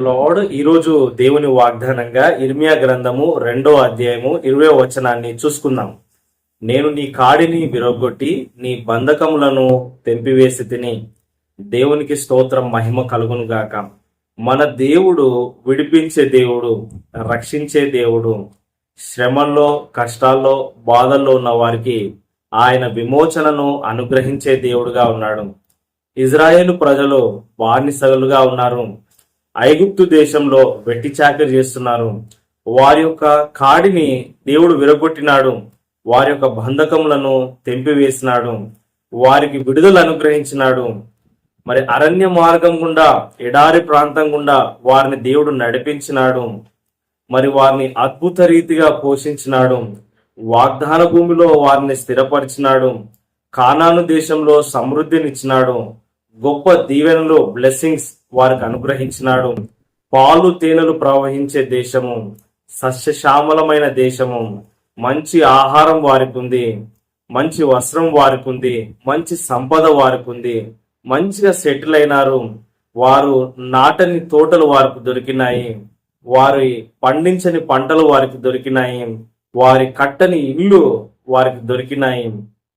Lord ఈరోజు దేవుని వాగ్దానంగా ఇర్మియా గ్రంథము రెండో అధ్యాయము ఇరవై వచనాన్ని చూసుకుందాం. నేను నీ కాడిని విరగొట్టి నీ బంధకములను తెంపివేసి తిని దేవునికి స్తోత్రం మహిమ కలుగును గాక. మన దేవుడు విడిపించే దేవుడు రక్షించే దేవుడు శ్రమల్లో కష్టాల్లో బాధల్లో ఉన్న వారికి ఆయన విమోచనను అనుగ్రహించే దేవుడుగా ఉన్నాడు. ఇజ్రాయేల్ ప్రజలు బానిసలుగా ఉన్నారు. ఐగుప్తు దేశంలో వెట్టి చాకరి చేస్తున్నారు వారి యొక్క కాడిని దేవుడు విరగొట్టినాడు. వారి యొక్క బంధకములను తెంపివేసినాడు. వారికి విడుదల అనుగ్రహించినాడు. మరి అరణ్య మార్గం గుండా ఎడారి ప్రాంతం గుండా వారిని దేవుడు నడిపించినాడు. మరి వారిని అద్భుత రీతిగా పోషించినాడు. వాగ్దాన భూమిలో వారిని స్థిరపరిచినాడు. కానాను దేశంలో సమృద్ధినిచ్చినాడు. గొప్ప దీవెనలు బ్లెస్సింగ్స్ వారికి అనుగ్రహించినాడు. పాలు తేనెలు ప్రవహించే దేశము సస్యశ్యామలమైన దేశము మంచి ఆహారం వారికి ఉంది మంచి వస్త్రం వారికి ఉంది మంచి సంపద వారికి ఉంది మంచిగా సెటిల్ అయినారు. వారు నాటని తోటలు వారికి దొరికినాయి. వారి పండించని పంటలు వారికి దొరికినాయి. వారి కట్టని ఇల్లు వారికి దొరికినాయి.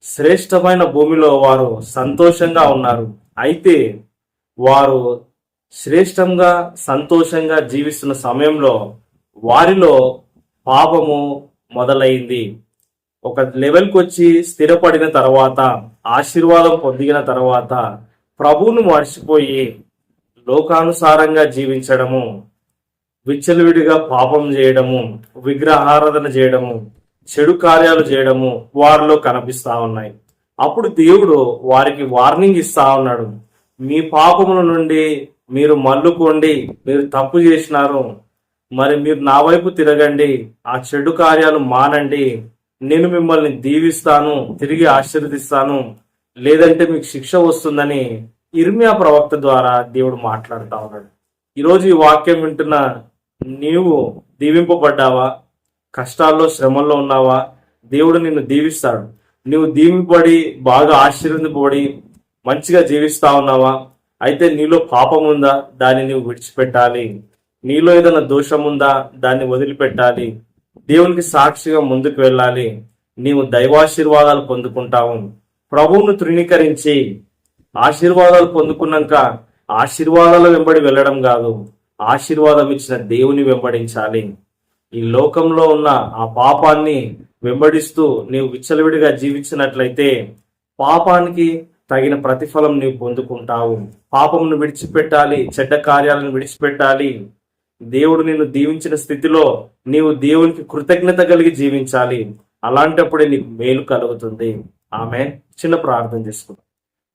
శ్రేష్టమైన భూమిలో వారు సంతోషంగా ఉన్నారు. అయితే వారు శ్రేష్టంగా సంతోషంగా జీవిస్తున్న సమయంలో వారిలో పాపము మొదలైంది. ఒక లెవెల్కి వచ్చి స్థిరపడిన తర్వాత ఆశీర్వాదం పొందిన తర్వాత ప్రభువును మర్చిపోయి లోకానుసారంగా జీవించడము విచ్చలవిడిగా పాపం చేయడము విగ్రహారాధన చేయడము చెడు కార్యాలు చేయడము వారిలో కనిపిస్తా ఉన్నాయి. అప్పుడు దేవుడు వారికి వార్నింగ్ ఇస్తా ఉన్నాడు. మీ పాపముల నుండి మీరు మల్లుకోండి మీరు తప్పు చేసినారు మరి మీరు నా వైపు తిరగండి ఆ చెడు కార్యాలు మానండి నేను మిమ్మల్ని దీవిస్తాను తిరిగి ఆశీర్వదిస్తాను లేదంటే మీకు శిక్ష వస్తుందని ఇర్మియా ప్రవక్త ద్వారా దేవుడు మాట్లాడుతా ఉన్నాడు. ఈరోజు ఈ వాక్యం వింటున్న నీవు దీవింపబడ్డావా? కష్టాల్లో శ్రమల్లో ఉన్నావా? దేవుడు నిన్ను దీవిస్తాడు. నువ్వు దీవింపబడి బాగా ఆశీర్వదింపబడి మంచిగా జీవిస్తా ఉన్నావా? అయితే నీలో పాపం ఉందా దాన్ని నువ్వు విడిచిపెట్టాలి. నీలో ఏదైనా దోషం ఉందా దాన్ని వదిలిపెట్టాలి. దేవునికి సాక్షిగా ముందుకు వెళ్ళాలి. నీవు దైవాశీర్వాదాలు పొందుకుంటావు. ప్రభువును తృణీకరించి ఆశీర్వాదాలు పొందుకున్నాక ఆశీర్వాదాల వెంబడి వెళ్ళడం కాదు ఆశీర్వాదం ఇచ్చిన దేవుని వెంబడించాలి. ఈ లోకంలో ఉన్న ఆ పాపాన్ని వెంబడిస్తూ నీవు విచ్చలవిడిగా జీవించినట్లయితే పాపానికి తగిన ప్రతిఫలం నీవు పొందుకుంటావు. పాపమును విడిచిపెట్టాలి చెడ్డ కార్యాలను విడిచిపెట్టాలి. దేవుడు నిన్ను దీవించిన స్థితిలో నీవు దేవునికి కృతజ్ఞత కలిగి జీవించాలి. అలాంటప్పుడే నీకు మేలు కలుగుతుంది. ఆమె చిన్న ప్రార్థన చేసుకుందాం.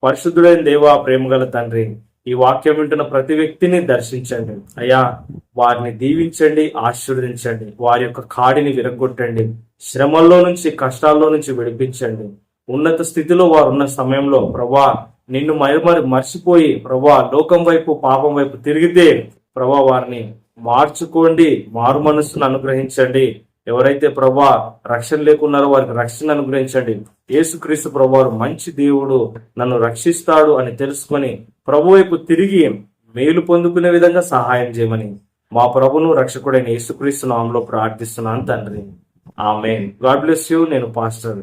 పరిశుద్ధుడైన దేవా ప్రేమగల తండ్రి ఈ వాక్యం వింటున్న ప్రతి వ్యక్తిని దర్శించండి. అయ్యా వారిని దీవించండి ఆశీర్వదించండి. వారి యొక్క కాడిని విరగొట్టండి శ్రమల్లో నుంచి కష్టాల్లో నుంచి విడిపించండి. ఉన్నత స్థితిలో వారు ఉన్న సమయంలో ప్రభా నిన్ను మరి మరి మర్చిపోయి ప్రభా లోకం వైపు పాపం వైపు తిరిగితే ప్రభా వారిని మార్చుకోండి మారు మనస్సును అనుగ్రహించండి. ఎవరైతే ప్రభా రక్షణ లేకున్నారో వారికి రక్షణ అనుగ్రహించండి. యేసుక్రీస్తు ప్రభావారు మంచి దేవుడు నన్ను రక్షిస్తాడు అని తెలుసుకొని ప్రభు వైపు తిరిగి మేలు పొందుకునే విధంగా సహాయం చేయమని మా ప్రభును రక్షకుడైన యేసుక్రీస్తు నామంలో ప్రార్థిస్తున్నాను తండ్రి. ఆమె గాడ్ బ్లెస్ యూ. నేను పాస్టర్